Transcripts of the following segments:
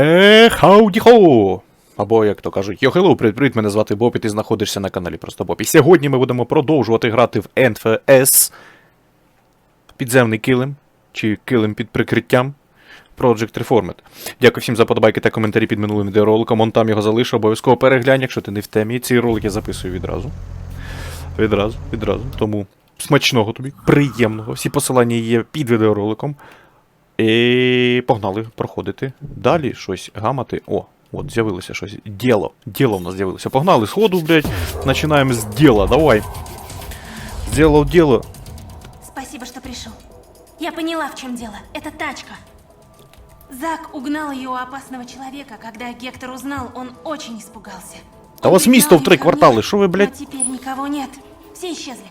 Е, хауді хоу! Або, як то кажуть, йо привіт, привіт, мене звати Боб, і ти знаходишся на каналі Просто Боб. І сьогодні ми будемо продовжувати грати в NFS Підземний килим, чи килим під прикриттям Project Reformed. Дякую всім за подобайки та коментарі під минулим відеороликом. Он там його залишу, обов'язково переглянь, якщо ти не в темі. Ці ролики я записую відразу. Відразу, відразу. Тому смачного тобі, приємного. Всі посилання є під відеороликом. І погнали проходити. Далі щось гамати. О, от з'явилося щось. Діло. Діло в нас з'явилося. Погнали сходу, блядь. Починаємо з діла. Давай. Сделал дело. Спасибо, что пришел. Я поняла, в чем дело. Это тачка. Зак угнал ее у опасного человека. Когда Гектор узнал, он очень испугался. Да у Он вас пригнал место в их три ко мне, квартала, шо вы, блядь? Но теперь никого нет. Все исчезли.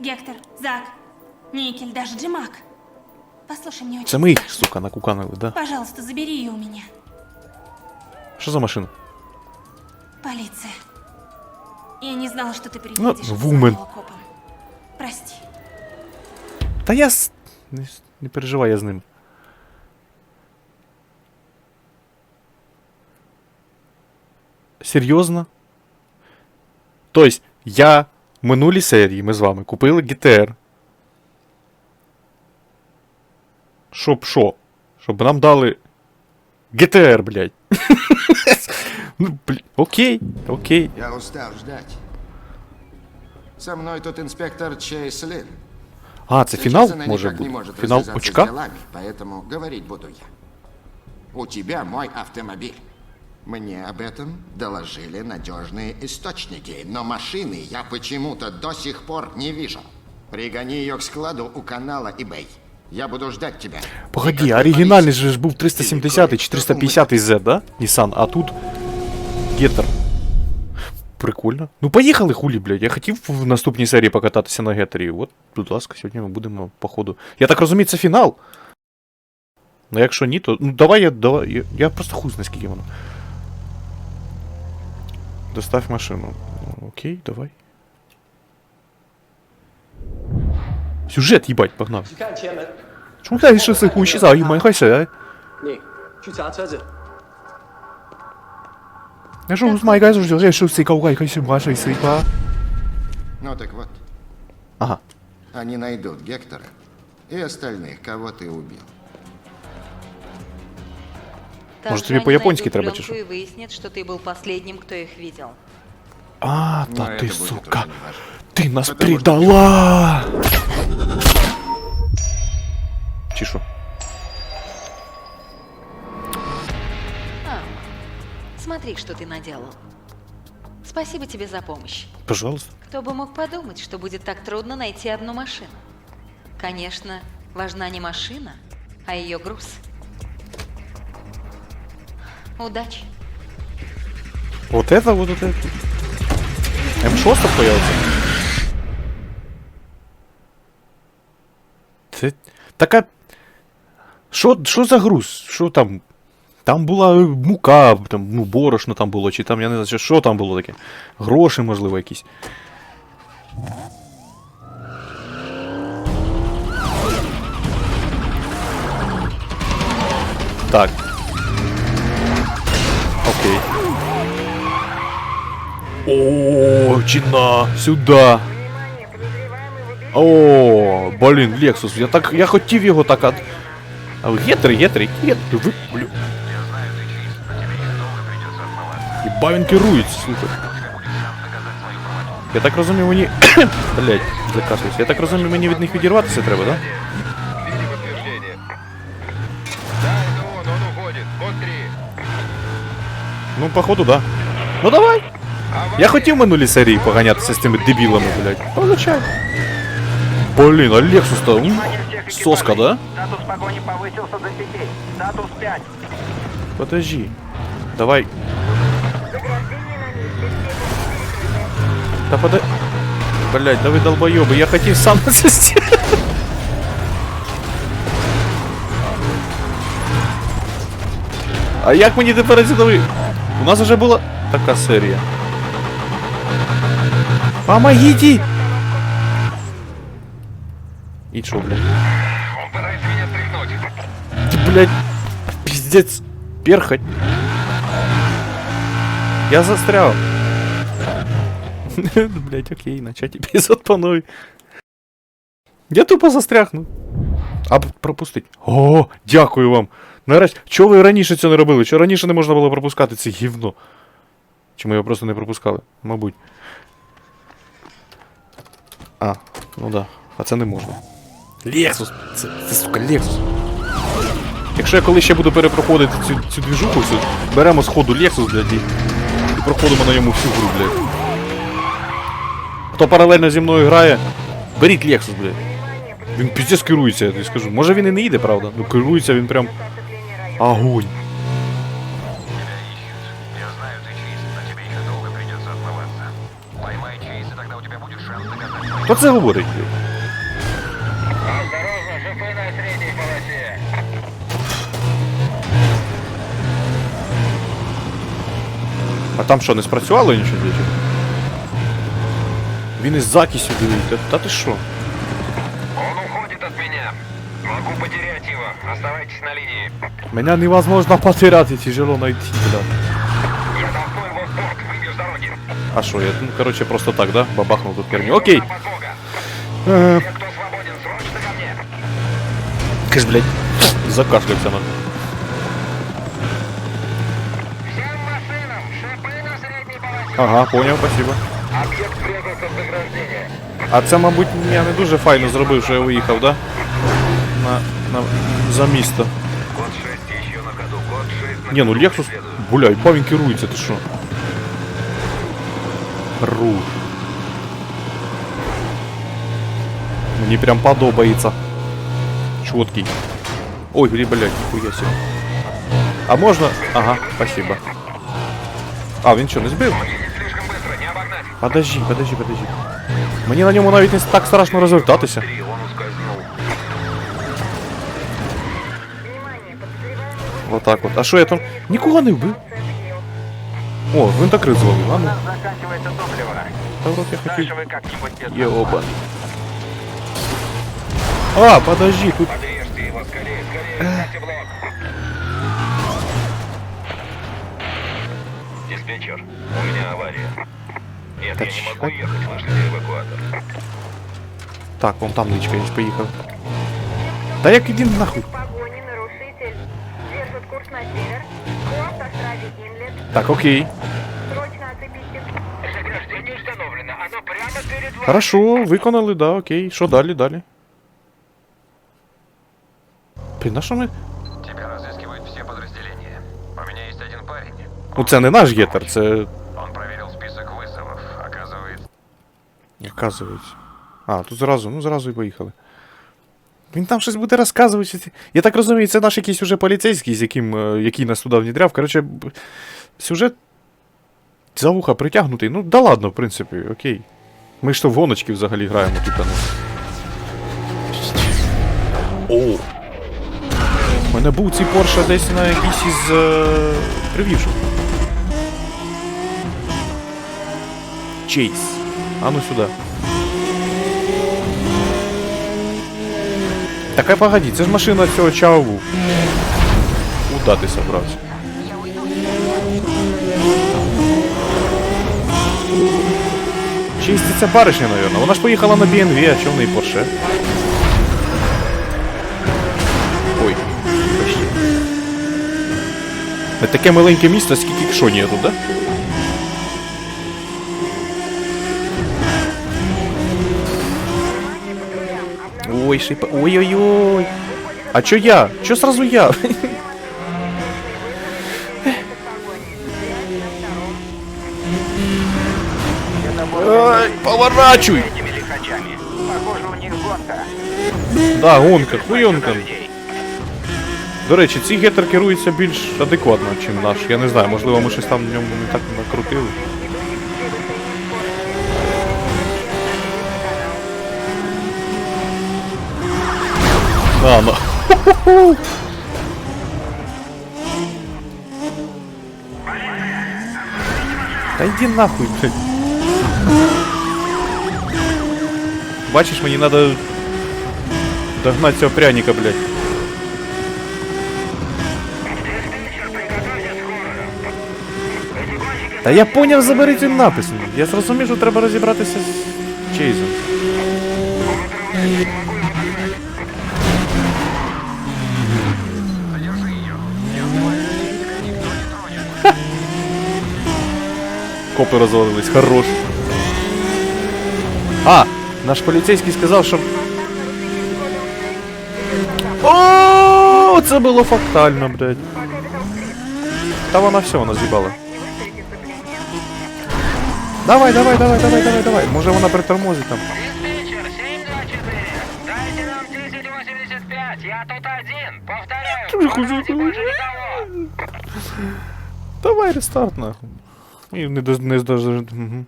Гектор, Зак, Никель, даже Джимак. Послушай, мне очень Це ми їх, страшно. сука, накуканили, да? Пожалуйста, забери ее у меня. Що за машина? Полиция. Я не знала, что ты приедешь. Ну, и вумен. позвонила копам. Прости. Та я с... не, с- не переживай, я з ним. Серйозно? Тобто, я в минулій серії ми з вами купили GTR. Щоб що? Щоб нам дали GTR, блядь. ну, блядь, окей, окей. Я устал ждать. Со мной тут инспектор Чейз Лин. А, не бути? может развязаться с очка? делами, поэтому говорить буду я. У тебя мой автомобиль. Мне об этом доложили надежные источники, но машины я почему-то до сих пор не вижу. Пригони ее к складу у канала eBay. Я буду ждать тебя. Погоди, Никакой оригінальний полиции. же ж був 370 чи 450 Z, да? Nissan, а тут Гетер. Прикольно. Ну поїхали, хулі, блядь. Я хотів в наступній серії покататися на гетері. От, будь ласка, сьогодні ми будемо, походу. Я так розумію, це фінал. Ну якщо ні, то. Ну давай я. Давай, я, я просто хуй знаю, скільки воно. Доставь машину. Ну, Окей, давай. Сюжет, ебать, погнали. Чему ты что с хуй за ебать, хай сэ. А? Я же узнай, гайз, уже решил с икау гай, хай сэ, мгаша и сыпа. Ну так вот. Ага. Они найдут Гектора и остальных, кого ты убил. Может, тебе по-японски трабачишь? чешу? выяснит, что ты был последним, кто их видел. А, да ты, сука! Ты нас Потому предала! Чи що? А, смотри, что ты наделал. Спасибо тебе за помощь. Пожалуйста. Кто бы мог подумать, что будет так трудно найти одну машину. Конечно, важна не машина, а ее груз. Удачи. Вот это, вот это. М6 появиться. Це така. Що, що за груз? Що там? Там була мука, там, ну, борошно там було, чи там, я не знаю, що там було таке. Гроші, можливо, якісь. Так. Окей. О, чина, сюда. О, блін, Лексус, я так. Я хотів його так от. А гетри, гетри, гетри, ви, блю. Єба він керується, слухай. Я так розумію, мені. Блять, закашлявся. Я так розумію, мені від них відірватися треба, да? Ну, походу, да. Ну давай. Я хотів минулі серії поганятися з цими дебілами, блядь. Получай. Блін, а Лексус то м, соска, да? Статус погони повысился до пяти. Статус 5. Подожди. Давай. Да пода... Блять, да вы долбоёбы, я хотів сам насисти. А як мені тепер сюди ви... У нас вже була така серія. Помогите! І що, блядь? Блядь, пиздец. Перхоть. Я застрял. Блять, окей, начать епізод пануй. Я тупо застряг, ну. А пропустить. О, дякую вам. Нарешті. Чого ви раніше це не робили? Чого раніше не можна було пропускати це гівно? Чи ми його просто не пропускали? Мабуть. А, ну да. А це не можна. Лексус! Це, це сука, Лексус. Якщо я коли ще буду перепроходити цю, цю двіжуху, всю, беремо з ходу Lexus, блядь, і, проходимо на ньому всю гру, блядь. Хто паралельно зі мною грає, беріть Lexus, блядь. Він піздець керується, я тобі скажу. Може він і не їде, правда? Ну керується він прям. Огонь. Я знаю, ты чист, там що, не спрацювало нічого, блядь? Він із закисю дивиться. Та ти що? Он уходит от меня. Могу потерять его. Оставайтесь на линии. Меня невозможно потерять, тяжело найти, блядь. Я толкну его в борт, выбью с дороги. А що, я, ну, короче, просто так, да? Бабахнув тут херню. Окей. На подмога. Е, Те, кто свободен, срочно ко мне. Киш, блядь, закашлявся на. Ага, поняв, спасибо. Объект врезался в заграждение. А це, мабуть, я не дуже файно зробив, що я виїхав, да? На, на, за місто. Код 6 еще на ходу. Код 6 на Ні, ну ходу. Lexus, бля, ба він керується, ти що? Руш. Мені прям подобається. Чоткий. Ой, блядь, блядь, ніхуя себе. А можна. Ага, спасибо. А, він що, не збив? Подожди, подожди, подожди. Мені на ньому навіть не так страшно розвертатися. Три, он ускользнул. Отак от. А що я там? Нікого не вбив. О, гвинтокрит звалив, а ну. Заканчивается топливо. Та от я Дальше хотів. вы как-нибудь без Єоба. А, подожди, тут. Подрежьте его скорее, скорее. Ставьте блок. Диспетчер, у меня авария. Нет, Да я не чё? могу ехать, вышлите эвакуатор. Так, вон там ничка є, поїхав. Та як іди нахуй. погони нарушитель держит курс на север по автостраде Инлет. Так, окей. Срочно оцепите. Заграждение установлено. Оно прямо перед вами. Хорошо, виконали, да, окей. Що далі, далі? Блін, на що ми. Тебя разыскивают все подразделения. У меня есть один парень. Ну це не наш гетер, це. Оказується. А, тут зразу, ну зразу і поїхали. Він там щось буде розказувати. Я так розумію, це наш якийсь уже поліцейський, з яким, е, який нас туди внідряв. Коротше, сюжет за вуха притягнутий. Ну, да ладно, в принципі, окей. Ми ж то в гоночки взагалі граємо тут, а У мене був цей Porsche десь на якійсь із е, прев'юшок. Чейз. А ну сюди. Так а погоди, це ж машина цього чаву. Куда ти собрався? Це баришня, наверное. Вона ж поїхала на BMW, а чого в неї Porsche? Ой, почти. Не таке маленьке місто, скільки кшоні тут, да? Ой, шипа. Ой-ой-ой. А чё я? Чё сразу я? Ай, поворачивай! Этими лихачами. Похоже, у них гонка. Да, гонка, хуйонка. Людей. До речі, цей гетер керується більш адекватно, ніж наш. Я не знаю, можливо, ми щось там в ньому не так накрутили. А, ну. Та йди нахуй, блядь. Бачиш, мені треба догнати цього пряника, блядь. Та я поняв, забери цей напис. Я зрозумів, що треба розібратися з Чейзом. Копи розвалились, хорош. А, наш поліцейський сказав, що. О, це було фатально, блядь. Та вона все, вона з'їбала. Давай, давай, давай, давай, давай, давай. Може вона притормозить там. Диспетчер 724. Дайте нам 1085. Я тут один. Повторяю. Давай рестарт, нахуй. І не, не. Угу.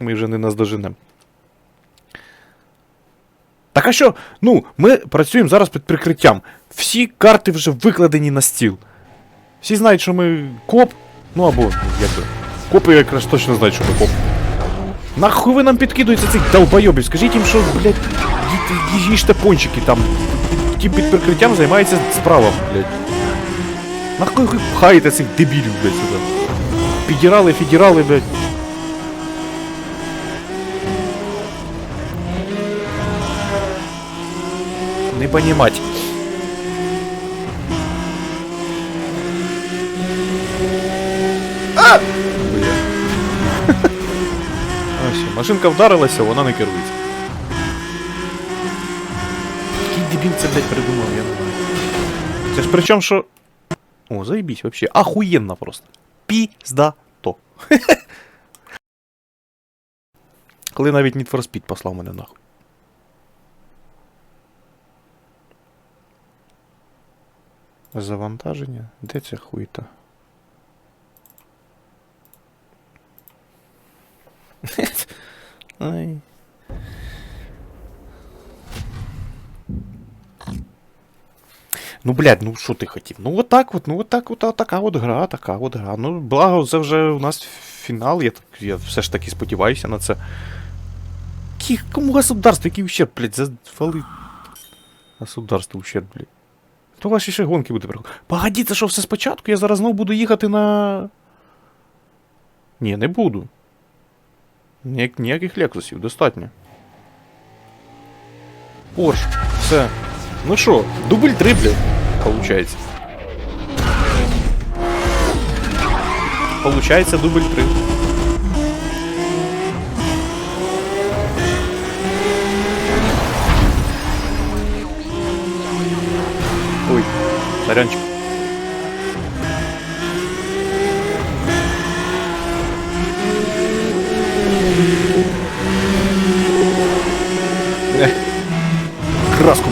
Ми вже не наздоженемо. Так а що? Ну, ми працюємо зараз під прикриттям. Всі карти вже викладені на стіл. Всі знають, що ми коп. Ну або як би. Копи якраз точно знають, що ми коп. Нахуй ви нам підкидуєте цих долбойобів? Скажіть їм, що, блядь, їжте пончики там. Ті під прикриттям займаються справами, блядь. Нахуй ви пхаєте цих дебілів, блядь, сюди. Підірали, федерали, блядь. Не понимать. А! Бля. Машинка вдарилася, вона не керується. Який дебіл це, блядь, придумав, я не знаю. Це ж причому, що. О, заебись вообще. Охуенно просто. Пізда-то. Коли навіть Need for Speed послав мене нахуй. Завантаження? Де ця хуйта? Ай. Ну, блядь, ну що ти хотів? Ну отак от, ну отак от, така от гра, така от гра. Ну, благо, це вже у нас фінал, я, так- я все ж таки сподіваюся на це. Кі, кому государство, який ущерб, блядь, завали. Государство ущерб, блядь. То ваші ще гонки буде приходити. Погоді, це що все спочатку? Я зараз знову буду їхати на. Ні, не буду. Ніяк, ніяких лексусів, достатньо. Порш, все. Ну что, дубль три, получается, получается дубль три. Ой, сорянчик.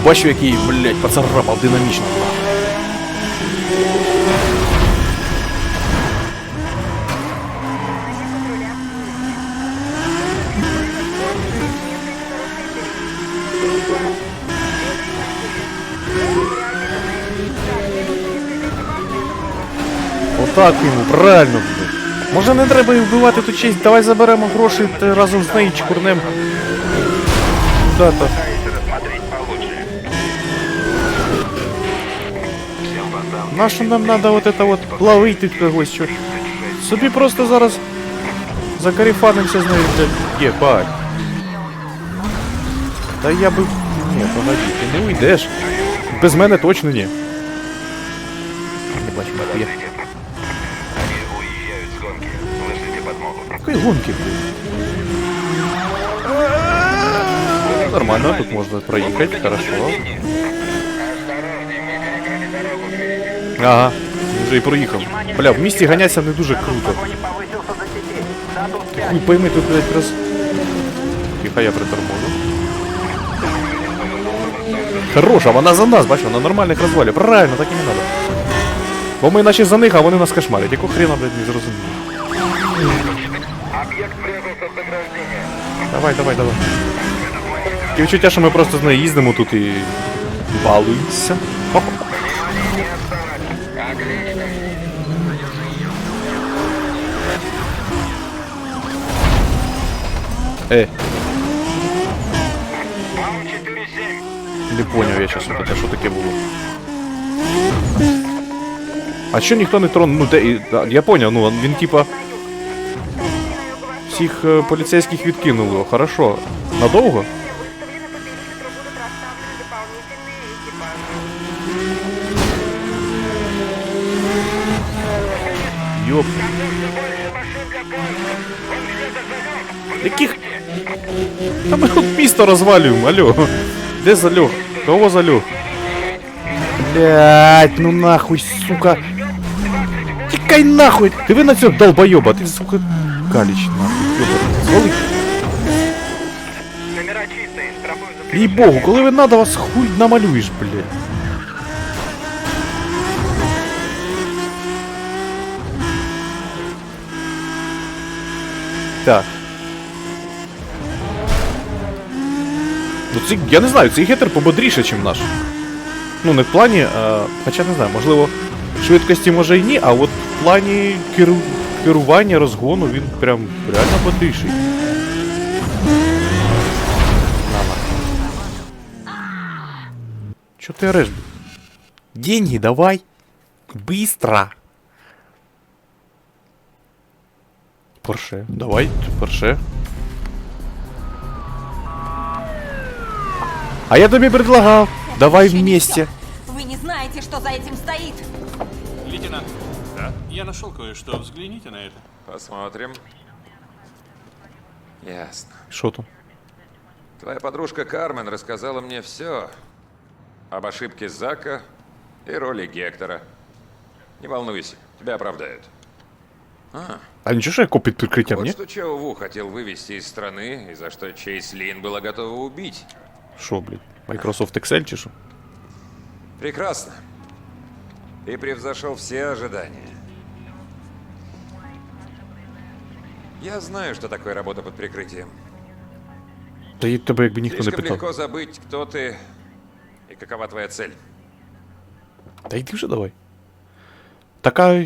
Бачу, який, блядь, поцарапав динамічно. Отак йому, правильно. Може не треба їх вбивати ту честь, давай заберемо гроші та разом з нею чкурнем. Куда-то. рассмотреть Нащо нам надо вот это вот ловити когось, що? Собі просто зараз закарифанимося з нею, блядь. Єбать. Та я би... Ні, погоди, ти не уйдеш. Без мене точно ні. Не бачу, гонки. Какой гонки, блядь? Нормально, тут можно проехать, хорошо. Ага, вже і проїхав. Бля, в місті ганятися не дуже круто. Хуй пойми, тут, блядь, раз... Тихо, я приторможу. Хороша, вона за нас, бач, вона нормальних розвалює. Правильно, так і не надо. Бо ми наче за них, а вони нас кошмарять. Якого хрена, блядь, не зрозуміло. Давай, давай, давай. І відчуття, що ми просто з нею їздимо тут і балуємося. 4-7. не поняв я чесно таке, що таке було. А що ніхто не тронув? Ну, де, да, я поняв, ну він типа всіх е, поліцейських відкинуло. Хорошо. Надовго? Йоп. Яких? Та ми тут місто розвалюємо, алло. Де залюх? Кого залюх? Блять, ну нахуй, сука. Тікай нахуй! Диви на цього долбойоба, ти, сука, каліч, нахуй. Йобаний. Звали. Номера чистые, штрафую за Їй богу, коли ви надо, вас хуй намалюєш, блядь. Так. Ну, цей, я не знаю, цей гетер пободріше, ніж наш. Ну, не в плані, а, хоча не знаю, можливо, швидкості може і ні, а от в плані керу... керування, розгону він прям реально бодріший. Чё ты орешь? блин? Деньги давай. Быстро. Порше. Давай, Порше. А я тобі предлагав. Давай Еще не вместе. Вы не знаете, что за этим стоит. Лейтенант. Да? Я нашел кое-что. Взгляните на это. Посмотрим. Ясно. Що там? Твоя подружка Кармен рассказала мне все об ошибке Зака и роли Гектора. Не волнуйся, тебя оправдают. А нічого, що я копід прикриттям, Вот ні? что Чао Ву хотел вывести из страны, и за что Чейз Лин была готова убить. Що, блядь? Microsoft Excel чи що? Прекрасно. Ты превзошел все ожидания. Я знаю, что такое работа под прикрытием. Та й тебе якби ніхто не Слишком питав. легко забыть, кто ты и какова твоя цель. Та йди вже давай. Така.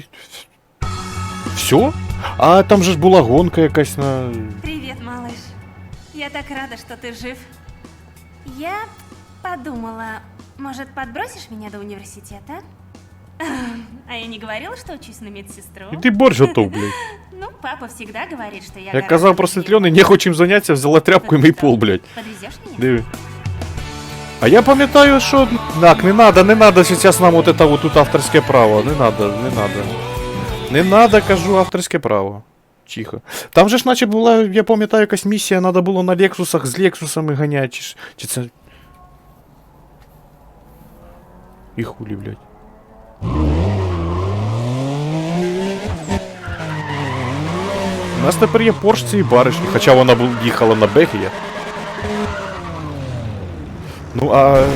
Все? А там же ж була гонка якась на. Привет, малыш. Я так рада, что ты жив. Я подумала, может, подбросишь меня до университета? А я не говорила, что учусь на медсестру? І ти борщ готов, блядь. Ну, папа всегда говорит, что я Як гораздо казав умнее. просвітлений, не хочем заняття, взяла тряпку і мий пол, блядь. Подвезешь меня? Диви. А я пам'ятаю, що. Так, не надо, не надо сейчас нам вот это вот тут авторське право. Не надо, не надо. Не надо, кажу, авторське право. Тихо. Там же ж наче була, я пам'ятаю, якась місія, треба було на Лексусах з Лексусами ганяти. Чи, чи це. І хулі, блядь. У нас тепер є Порш цієї баришні, хоча вона бу- їхала на Бехія. Ну а.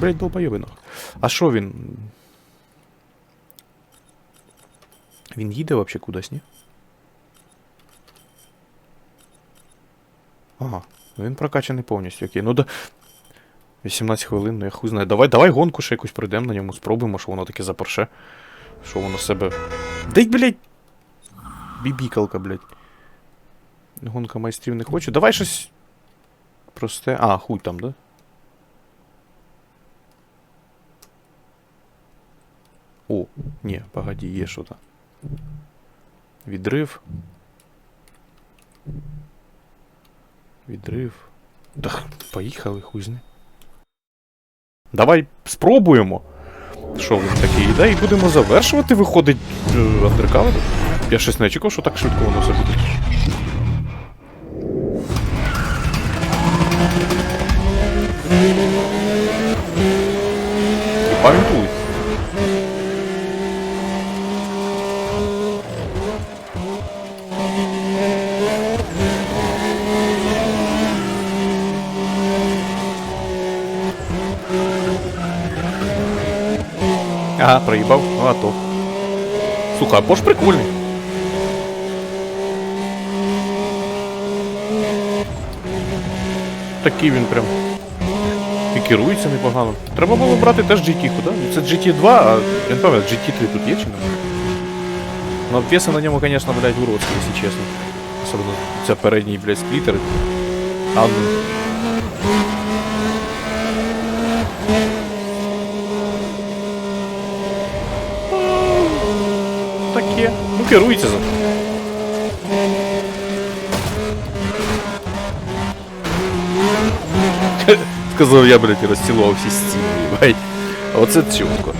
Блять, долбойоби нахуй. А що він? Він їде вообще кудись, ні? Ага, він прокачаний повністю, окей. Ну да. 18 хвилин, ну я хуй знаю. Давай, давай гонку ще якусь пройдемо на ньому, спробуємо, що воно таке за порше. Що воно себе. Дай, блять! Бібікалка, блять. Гонка майстрів не хочу. Давай щось. Просте. А, хуй там, да? О, ні, погоді, є що то. Відрив. Відрив. Та поїхали, хуй зне. Давай спробуємо. Що він такий, да, і будемо завершувати, виходить, е, андеркавер. Я щось не очікував, що так швидко воно все буде. І Ага, проїбав, ну а то. Слухай, а Бош прикольний. Такий він прям. І керується непогано. Треба було брати теж GT-ку, да? Ну, Це GT2, а я не пам'ятаю, GT3 тут є чи не? Ну, веса на ньому, конечно, блядь, уродський, якщо чесно. Особливо це передній, блядь, сплітер. А, Ну керуйте зато. Сказав я, блядь, розцілував всі стіни, їбать. Оце цьомко.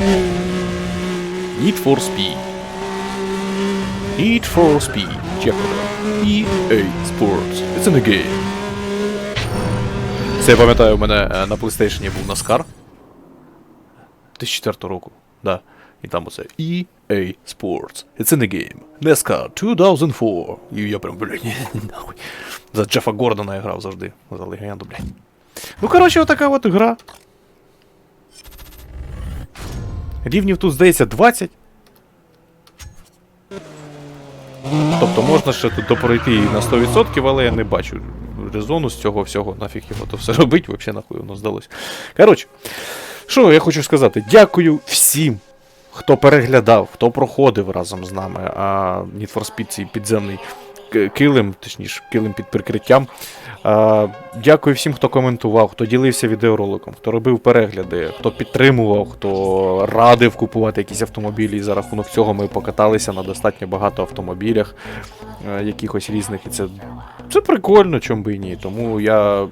Need for Speed. Need for Speed. Чекано. EA Sports. It's in a game. Це я пам'ятаю, у мене е, на PlayStation був Наскар. 2004 року, да. І там оце EA Sports. It's in the game. NASCAR 2004. І я прям, блядь, нахуй. За Джефа Гордона я грав завжди. За легенду, блядь. Ну, коротше, отака от гра. Рівнів тут, здається, 20. Тобто можна ще тут допройти і на 100%, але я не бачу резону з цього всього. Нафіг його то все робить, взагалі нахуй воно здалось. Коротше, що я хочу сказати? Дякую всім, хто переглядав, хто проходив разом з нами. А Need for Speed цей підземний килим, точніше, килим під прикриттям. А, дякую всім, хто коментував, хто ділився відеороликом, хто робив перегляди, хто підтримував, хто радив купувати якісь автомобілі. І за рахунок цього ми покаталися на достатньо багато автомобілях е, якихось різних. І це, це прикольно, чому би і ні. Тому я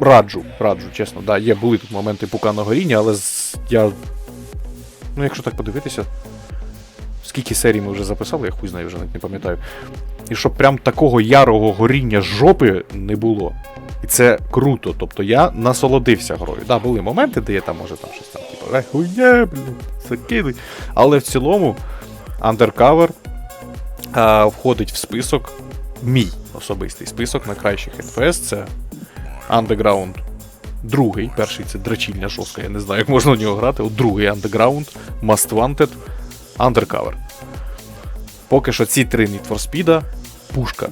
раджу, раджу, чесно. Да, є були тут моменти пуканого рівня, але я. Ну, якщо так подивитися, скільки серій ми вже записали, я хуй знаю, вже навіть не пам'ятаю. І щоб прям такого ярого горіння жопи не було. І це круто. Тобто я насолодився грою. Да, були моменти, де я там може там щось там, типу, хуйня, блін, закидуй. Але в цілому Undercover а, входить в список, мій особистий список найкращих NFS. Це Underground другий, перший це драчільня жорстка, я не знаю, як можна в нього грати. От другий Underground, Most Wanted, Undercover. Поки що ці три Need for Speed пушка.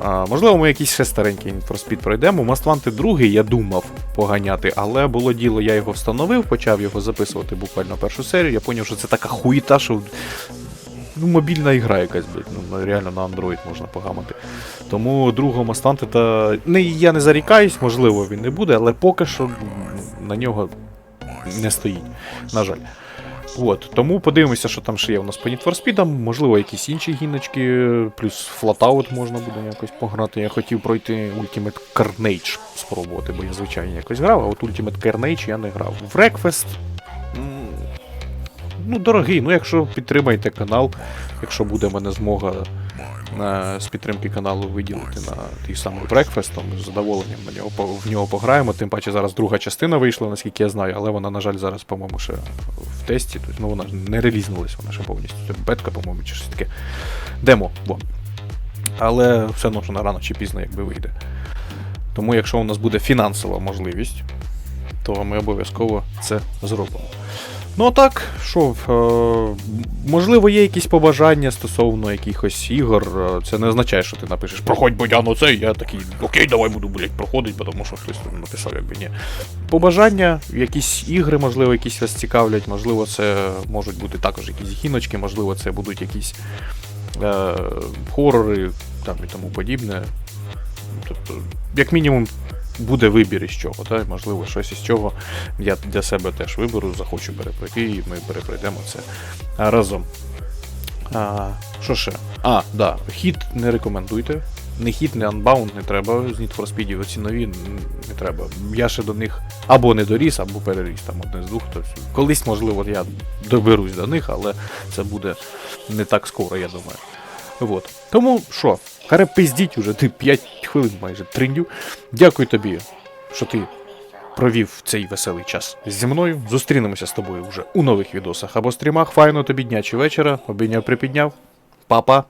А, можливо, ми якийсь ще старенький Need for Speed пройдемо. Most Wanted другий я думав поганяти, але було діло, я його встановив, почав його записувати буквально першу серію. Я зрозумів, що це така хуїта, що. Ну, мобільна ігра якась, блядь, ну реально на Android можна погамати. Тому другого Wanted, не, я не зарікаюсь, можливо, він не буде, але поки що на нього не стоїть. На жаль. От, тому подивимося, що там ще є у нас по Need for Speed, можливо, якісь інші гіночки, плюс Flatout можна буде якось пограти. Я хотів пройти Ultimate Carnage спробувати, бо я звичайно якось грав, а от Ultimate Carnage я не грав. В Wreckfest, ну, дорогий, ну якщо підтримаєте канал, якщо буде в мене змога е, з підтримки каналу виділити на той самий Breakfast, то ми з задоволенням на нього, в нього пограємо. Тим паче зараз друга частина вийшла, наскільки я знаю, але вона, на жаль, зараз, по-моєму, ще в тесті. Тобто, ну, вона не релізнулась, вона ще повністю. Це бетка, по-моєму, чи щось таке. Демо, во. Але все одно, що на рано чи пізно якби вийде. Тому, якщо у нас буде фінансова можливість, то ми обов'язково це зробимо. Ну а так, що, е, можливо, є якісь побажання стосовно якихось ігор. е, Це не означає, що ти напишеш проходь Бодяну цей, я такий, окей, давай буду, блядь, проходити, тому що хтось написав, якби ні. Побажання, якісь ігри, можливо, якісь вас цікавлять, можливо, це можуть бути також якісь гіночки, можливо, це будуть якісь е, хорори там і тому подібне. Тобто, як мінімум, буде вибір із чого, так? можливо, щось із чого я для себе теж виберу, захочу перепройти, і ми перепройдемо це разом. А, що ще? А, да, хід не рекомендуйте. Не хід, не Unbound не треба з Need for Speed, оці нові не треба. Я ще до них або не доріс, або переріс там одне з двох. Тобто, колись, можливо, я доберусь до них, але це буде не так скоро, я думаю. Вот. Тому що, харе пиздіть уже, ти 5 хвилин майже триндю. Дякую тобі, що ти провів цей веселий час зі мною. Зустрінемося з тобою вже у нових відосах або стрімах. Файно тобі дня чи вечора. Обійняв, припідняв. Па-па.